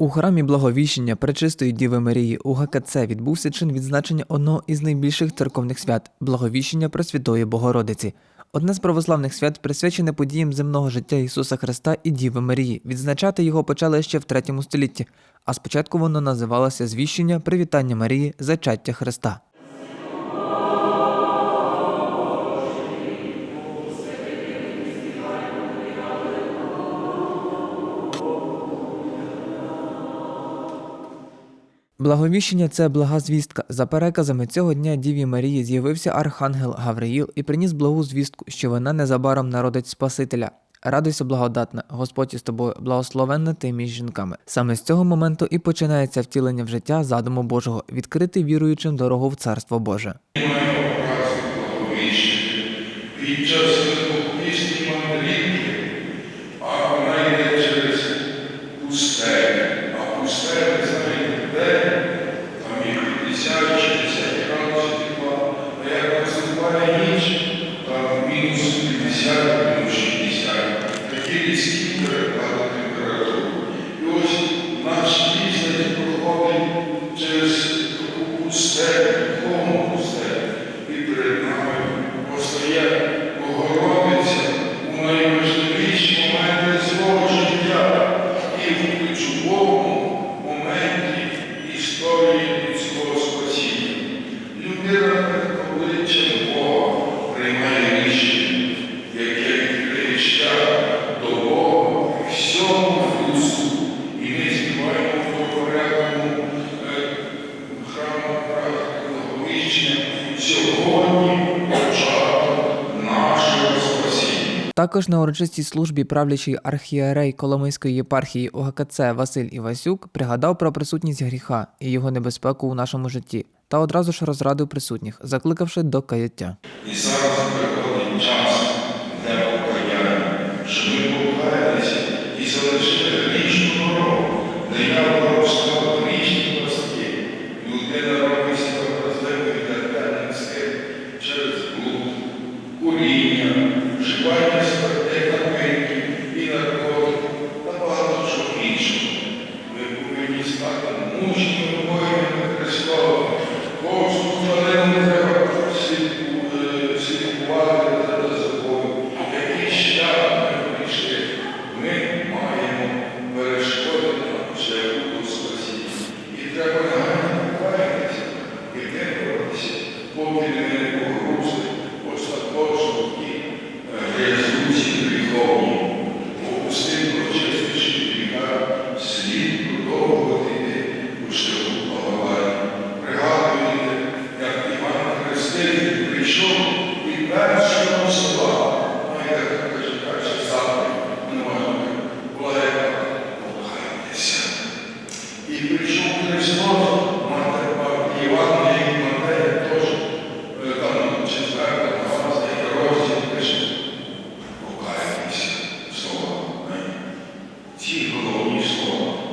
У храмі Благовіщення Пречистої Діви Марії у ГКЦ відбувся чин відзначення одного із найбільших церковних свят Благовіщення Пресвятої Богородиці. Одне з православних свят присвячене подіям земного життя Ісуса Христа і Діви Марії. Відзначати його почали ще в третьому столітті, а спочатку воно називалося Звіщення Привітання Марії Зачаття Христа. Благовіщення це блага звістка. За переказами цього дня Діві Марії з'явився архангел Гавриїл і приніс благу звістку, що вона незабаром народить Спасителя. Радуйся, благодатна, Господь із тобою, благословенна ти між жінками. Саме з цього моменту і починається втілення в життя задуму Божого, відкрити віруючим дорогу в Царство Боже. Під час Також на урочистій службі правлячий архієрей Коломийської єпархії УГКЦ Василь Івасюк пригадав про присутність гріха і його небезпеку у нашому житті та одразу ж розрадив присутніх, закликавши до каяття. І зараз приходить час для покаяння, щоб ми покаялися і залишили грішну стати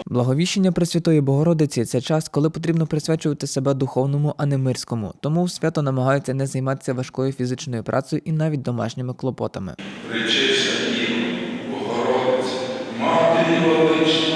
Благовіщення Пресвятої Богородиці це час, коли потрібно присвячувати себе духовному, а не мирському. Тому свято намагаються не займатися важкою фізичною працею і навіть домашніми клопотами. Речися їм Богородиця. Матері велична